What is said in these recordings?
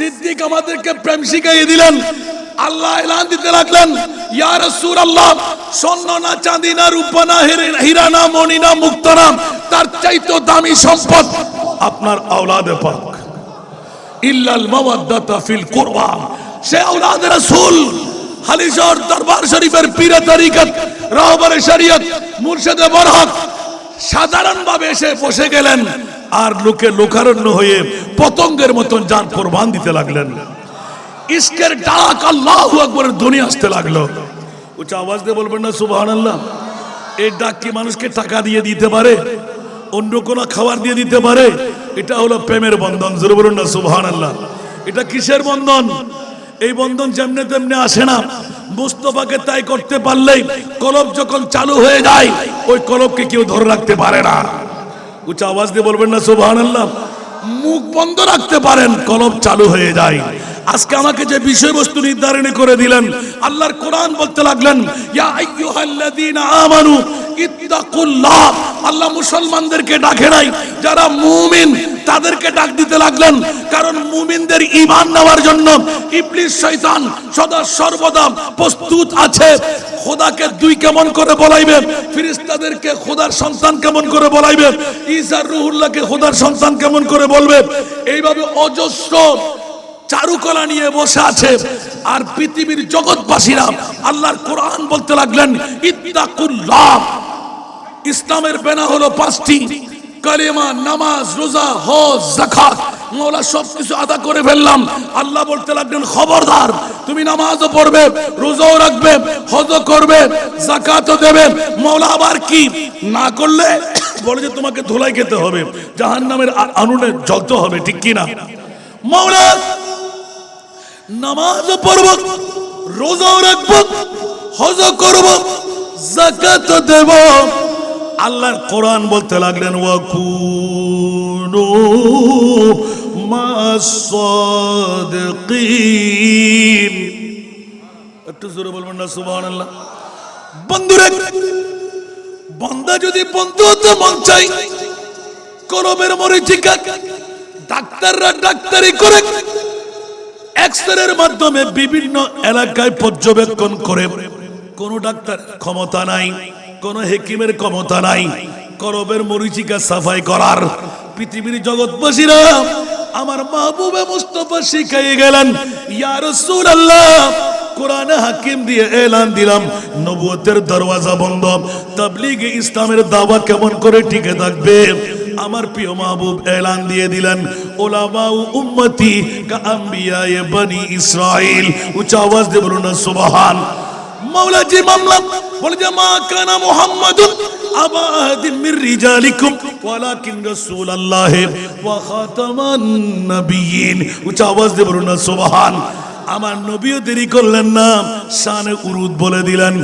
সিদ্দিক আমাদেরকে প্রেম শিখাইয়ে দিলেন। আল্লাহ এলান দিতে লাগলেন, ইয়া রাসূলুল্লাহ, স্বর্ণ না চাঁদি না রূপা না হীরা না মণি না মুক্ত না, তার চাইতো দামি সম্পদ আপনার আওলাদে পাক। ইল্লাল মাওয়াদ্দাতা ফিল কুরবা সে আওলাদ রাসূল, হালিশহর দরবার শরীফের পীরে তরিকত, রাহবারে শরীয়ত, মুর্শিদে বরহক সাধারণভাবে এসে বসে গেলেন। আর লোকে লোকারণ্য হয়ে পতঙ্গের মতন যার কোরবান দিতে লাগলেন। ইস্কের ডাক আল্লাহু আকবরের ধ্বনি আসতে লাগল। উচ্চ আওয়াজ দিয়ে বলবেন না, সুবহানাল্লাহ। এই ডাক কি মানুষকে টাকা দিয়ে দিতে পারে? অন্য কোনো খাবার দিয়ে দিতে পারে? এটা হলো প্রেমের বন্ধন, জোরে বলুন না, সুবহানাল্লাহ। এটা কিসের বন্ধন? এই বন্ধন যেমনে তেমনি আসে না। মুস্তফাকে তাই করতে পারলেই কলব যখন চালু হয়ে যায়, ওই কলবকে কেউ ধরে রাখতে পারে না। উচ্চ আওয়াজ দিয়ে বলবেন না সুবহানাল্লাহ। মুখ বন্ধ রাখতে পারেন কলব চালু হয়ে যায়। আজকে আমাকে যে বিষয়বস্তু নির্ধারণ করে দিলেন, আল্লাহর কোরআন বলতে লাগলেন আমানু আল্লাহ মুসলমানদেরকে ডাকে নাই, যারা মুমিন, তাদেরকে ডাক দিতে লাগলেন, কারণ মুমিনদের ঈমান নেওয়ার জন্য ইবলিস, শয়তান সদা সর্বদা প্রস্তুত আছে। খোদাকে দুই কেমন করে বলাইবে? ফিরিস্তাদেরকে খোদার সন্তান কেমন করে বলাইবে? ঈসার রুহুল্লাহকে খোদার সন্তান কেমন করে বলবে? এইভাবে অজস্র চারুকলা নিয়ে বসে আছে। আর পৃথিবীর জগৎবাসীরা আল্লাহর কোরআন বলতে লাগলেন, ইত্তাকুল্লাহ। ইসলামের বেনা হলো পাঁচটি। কালেমা, নামাজ, রোজা, হজ জাকাত মৌলা, সবকিছু আদা করে ফেললাম। আল্লাহ বলতে লাগলেন, খবরদার, তুমি নামাজও পড়বে, রোজাও রাখবে, হজও করবে জাকাতও দেবে। মৌলা, আবার কি? না করলে বলে যে তোমাকে ধুলাই খেতে হবে। জাহান্নামের আনুনে জ্বলতে হবে, ঠিক কি না? মৌলা নামাজও পড়ব, রোজাও রাখব হজ করব জাকাতও দেব। আল্লাহর কোরআন বলতে লাগলেন, ওয়াকুনু মাসাদিকিন একটু জোরে বলবেন না, সুবহানাল্লাহ। বন্ধুরে, বন্দা যদি বন্ধু হতে মন চাই করবের মরিচিকা, ডাক্তাররা ডাক্তারি করে এক্সরের মাধ্যমে বিভিন্ন এলাকায় পর্যবেক্ষণ করে। কোন ডাক্তার ক্ষমতা নাই, কোন হেকিমের ক্ষমতা নাই, করবের মরিচিকা সাফাই করার। পৃথিবীর জগৎবাসীরা আমার মাহবুবে মুস্তফা শিখাই গেলেন, ইয়া রাসূলুল্লাহ, কোরআনে হাকিম দিয়ে এলান দিলাম, নবুয়তের দরওয়াজা বন্ধ, তাবলিগে ইসলামের দাওয়া কেমন করে টিকে থাকবে? আমার প্রিয় মাহবুব এলান দিয়ে দিলেন ওলামা উম্মতি কা আম্বিয়ায়ে বনি ইসরাইল। উচ্চ আওয়াজ দিয়ে বলুন সুবহান। মাওলা জি মামলা, বলে যে, মা কানা মুহাম্মাদুন আবা আহাদিন মির রিজালিকুম, ওয়ালাকিন রাসূলুল্লাহ ওয়া খাতামান নাবিয়িন। উচ্চ আওয়াজ দিয়ে বলুন সুবহান। আমার নবীও দেরি করলেন না, শানে উরুদ বলে দিলেন।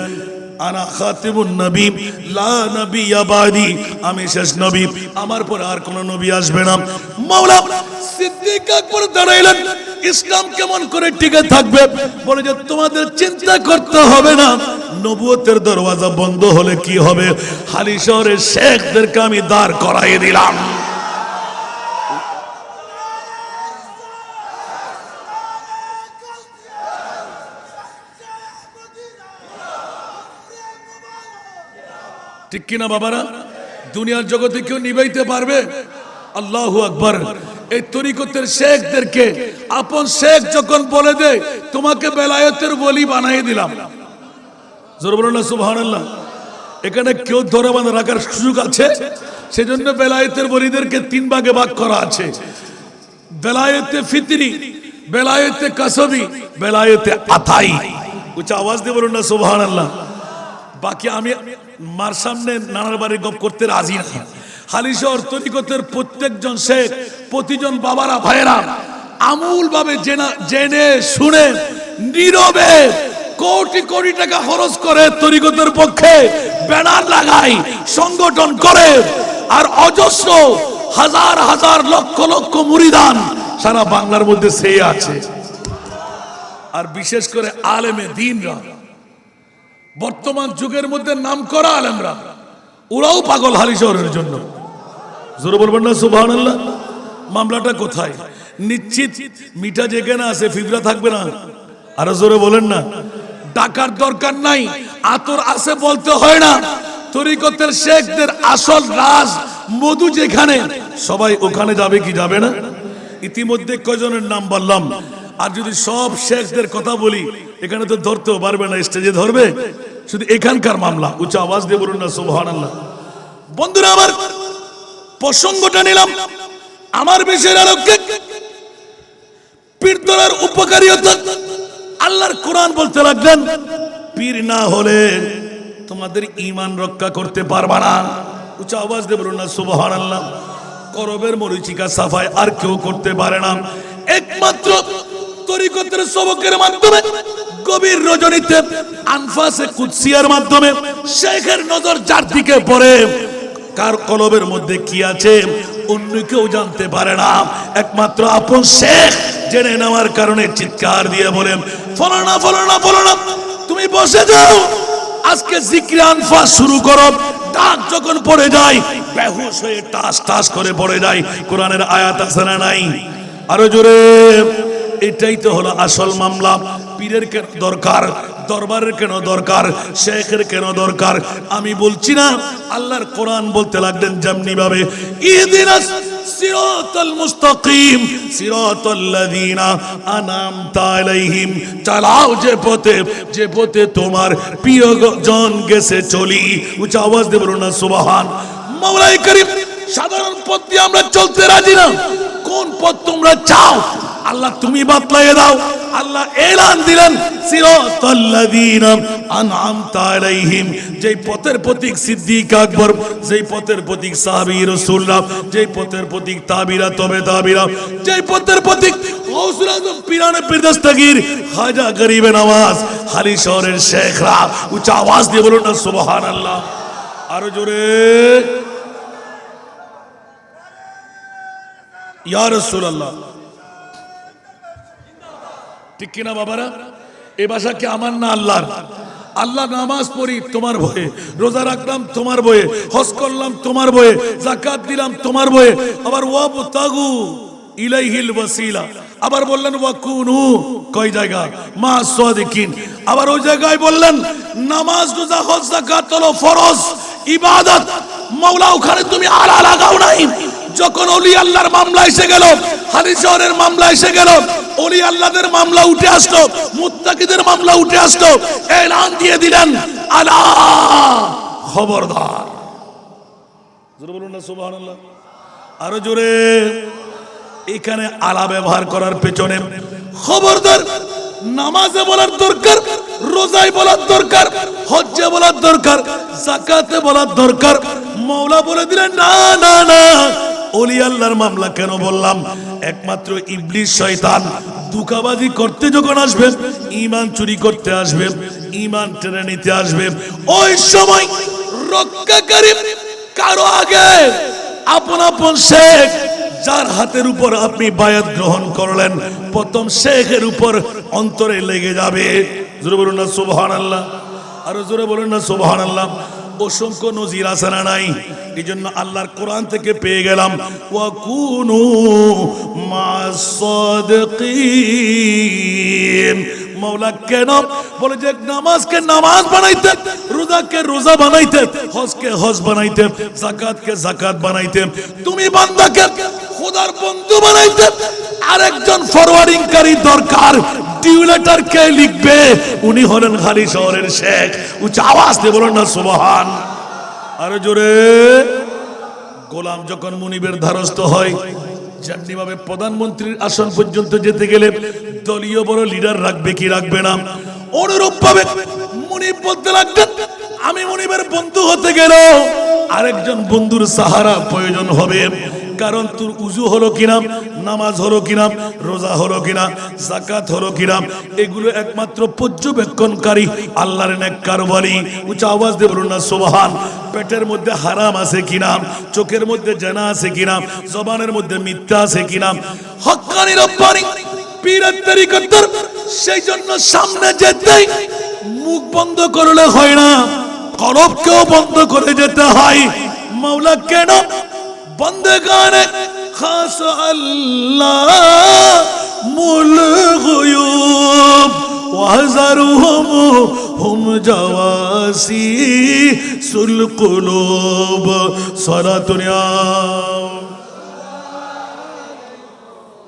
আমি শেষ নবী, আমার আর কোন নবী আসবে না। সিদ্দিক আকবর দাঁড়াইলেন, ইসলাম কেমন করে টিকে থাকবে? বলে যে, তোমাদের চিন্তা করতে হবে না। নবুয়তের দরওয়াজা বন্ধ হলে কি হবে? হালি শহরের শেখদেরকে আমি দাঁড় করাইয়ে দিলাম। ঠিক কিনা বাবারা? দুনিয়ার জগতে কেউ নিবাইতে পারবে? আল্লাহ আকবর। এই তরিকতের শেখদেরকে আপন শেখ যখন বলে দেয় তোমাকে বেলায়তের বলি বানাই দিলাম। এখানে কেউ ধরে বাঁধা রাখার সুযোগ আছে? সেজন্য বেলায়েতের বলিদেরকে তিন ভাগে ভাগ করা আছে। বেলায়েতে ফিতরি, বেলায়েতে কাসবি, বেলায়েতে আতাই। উচ্চ আওয়াজ দিয়ে বলুন না, সুবহানাল্লাহ। বাকি আমি মার সামনে নানার বাড়ি গপ করতে রাজি না। হালিশহর তরিকতের প্রত্যেকজন শেখ, প্রতিজন বাবারা, ভাইয়েরা আমূল ভাবে জেনে, শুনে, নীরবে কোটি কোটি টাকা খরচ করে তরিকতের পক্ষে ব্যানার লাগাই সংগঠন করে, আর অজস্র হাজার হাজার লক্ষ লক্ষ মুরিদান সারা বাংলার মধ্যে সেই আছে। আর বিশেষ করে আলেমে দিনরা বর্তমান যুগের মধ্যে নাম করা আলেমরা, ওরাও পাগল হালি শহরের জন্য। জোরে বলবেন না, সুবহানাল্লাহ। মামলাটা কোথায়? নিশ্চিত মিঠা যেখানে আছে ফিবরা থাকবে না। আরও জোরে বলেন না। ডাকার দরকার নাই, আতর আছে বলতে হয় না। তরিকতের শেখদের আসল রাজ মধু যেখানে, সবাই ওখানে যাবে কি যাবে না? ইতিমধ্যে কয়জনের নাম বললাম। আর যদি সব শেখদের কথা বলি এখানে তো ধরতেও পারবে না, স্টেজে ধরবে। শুধু এখানকার মামলা উচ্চ আওয়াজ দিয়ে বলুন না সুবহান আল্লাহ বন্ধুরা আমার প্রসঙ্গটা নিলাম। আমার বিষয়ের আলোকে পীর তোলার আল্লাহর কোরআন বলতে লাগলেন, পীর না হলে তোমাদের ইমান রক্ষা করতে পারবা না। উচ্চ আওয়াজ দিয়ে বলুন না সুবহান আল্লাহ করবের মরিচিকা সাফাই আর কেউ করতে পারে না। একমাত্র তরিকতের সবকের মাধ্যমে গভীর রজনীতে আনফাসে কুৎসিয়ার মাধ্যমে শেখের নজর যার দিকে পড়ে, কার কলবের মধ্যে কি আছে, অন্য কেউ জানতে পারে না। একমাত্র আপন শেখ জেনে নেওয়ার কারণে চিৎকার দিয়ে বলেন ফলানা ফলানা ফলানা, তুমি বসে যাও, আজকে জিক্রে আনফা শুরু করো। ডাক যখন পড়ে যায়, বেহুশ হয়ে টাস টাস করে পড়ে যায়, কোরআনের আয়াত আছে না নাই? আরও জোরে, এটাই তো হলো আসল মামলা। পীরের কেন দরকার? দরবারের কেন দরকার? শেখের কেন দরকার? আমি বলছি না, আল্লাহর কোরআন বলতে লাগলেন যেমনি ভাবে চালাও যে পথে যে পথে তোমার চলি। না, সুবহান। করিম, সাধারণ পথ দিয়ে আমরা চলতে রাজি না। কোন পথ তোমরা চাও? আল্লাহ তুমি বাতলাইয়ে দাও। আল্লাহ এলান দিলেন শেখরা আওয়াজ দিয়ে জোরে। ঠিক কিনা বাবারা? এ ভাষা কি আমার না আল্লাহর? আল্লাহ নামাজ পড়ি, তোমার ভয়ে। রোজা রাখলাম, তোমার বয়ে হজ করলাম, তোমার বয়ে জাকাত দিলাম, তোমার বয়ে আবার ওয়াব তাগু ইলাইহিল ওয়াসিলা। আবার বললেন, ওয়াকুনু কয় জায়গা মা সাদিকিন। আবার ওই জায়গায় বললেন, নামাজ, রোজা, হজ জাকাত হলো ফরজ, ইবাদত। মাওলা ওখানে তুমি আলা লাগাও নাই। যখন অলি আল্লাহর মামলা এসে গেল হাদিস শহরের মামলা এসে গেল, অলি আল্লাহদের মামলা উঠে আসলো, মুত্তাকিদের মামলা উঠে আসলো, এলান দিয়ে দিলেন, আলা খবরদার। জোরে বলুন না, সুবহানাল্লাহ। আরও জোরে। এখানে আলা ব্যবহার করার পেছনে খবরদার, নামাজে বলার দরকার, রোজায় বলার দরকার, হজ্জে বলার দরকার জাকাতে বলার দরকার মৌলা বলে দিলেন, না না না অলি আল্লাহর মামলা কেন বললাম? একমাত্র ইবলিশ শয়তান দুকাবাজি করতে যখন আসবে ইমান চুরি করতে আসবে ইমান টেনে নিতে আসবে, ওই সময় রক্ষাকারী কারও আগে আপন আপন শেখ, যার হাতের উপর আপনি বায়াত গ্রহণ করলেন, প্রথম শেখের উপর অন্তরে লেগে যাবে। জোরে বলুন না সুবহান আল্লাহ আরও জোরে বলুন না সুবহান আল্লাহ অসংখ্য নজির আছে না নাই? এই জন্য আল্লাহর কোরআন থেকে পেয়ে গেলাম, ওয়াকুনু মাসাদিকিন মৌলা কেন? বলে যে নামাজকে নামাজ বানাইতে, রোজাকে রোজা বানাইতে, হজকে হজ বানাইতে জাকাতকে জাকাত বানাইতে, তুমি বান্দাকে খোদার বন্ধু বানাইতে আরেকজন ফরওয়ার্ডিংকারী দরকার ডিউলেটার কে লিখবে। উনি হলেন খালি শহরের শেখ। উচ্চ আওয়াজ দিয়ে বলুন না, সুবহান। আরে জোরে। গোলাম যখন মুনিবের ধারস্থ হয় যেমনি ভাবে প্রধানমন্ত্রীর আসন পর্যন্ত যেতে গেলে দলীয় বড় লিডার রাখবে কি রাখবে না? অনুরূপ ভাবে মুনিব বলতে লাগবেন আমি মুনিবের বন্ধু হতে গেল আরেকজন বন্ধুর সাহারা প্রয়োজন হবে। কারণ তোর উজু হলো কিনা? নামাজ হলো কিনা, রোজা হলো কিনা জাকাত হলো কিনা, এগুলো একমাত্র পর্যবেক্ষণকারী আল্লাহর নেককার বলি উঁচা আওয়াজ দিয়ে বলুন না, সোবাহান। পেটের মধ্যে হারাম আছে কিনা, চোখের মধ্যে জানা আছে কিনা, জবানের মধ্যে মিথ্যা আছে কিনা? হক্কানি রব্বানি, পীরের তরিকতর সেই জন্য সামনে যেতেই মুখ বন্ধ করলে হয় না, কলবকেও বন্ধ করে যেতে হয়। মাওলা কেন? বন্দেগানে خاص اللہ مل غیوب وحذرهم هم جواسی سلقلوب صلاة دنیا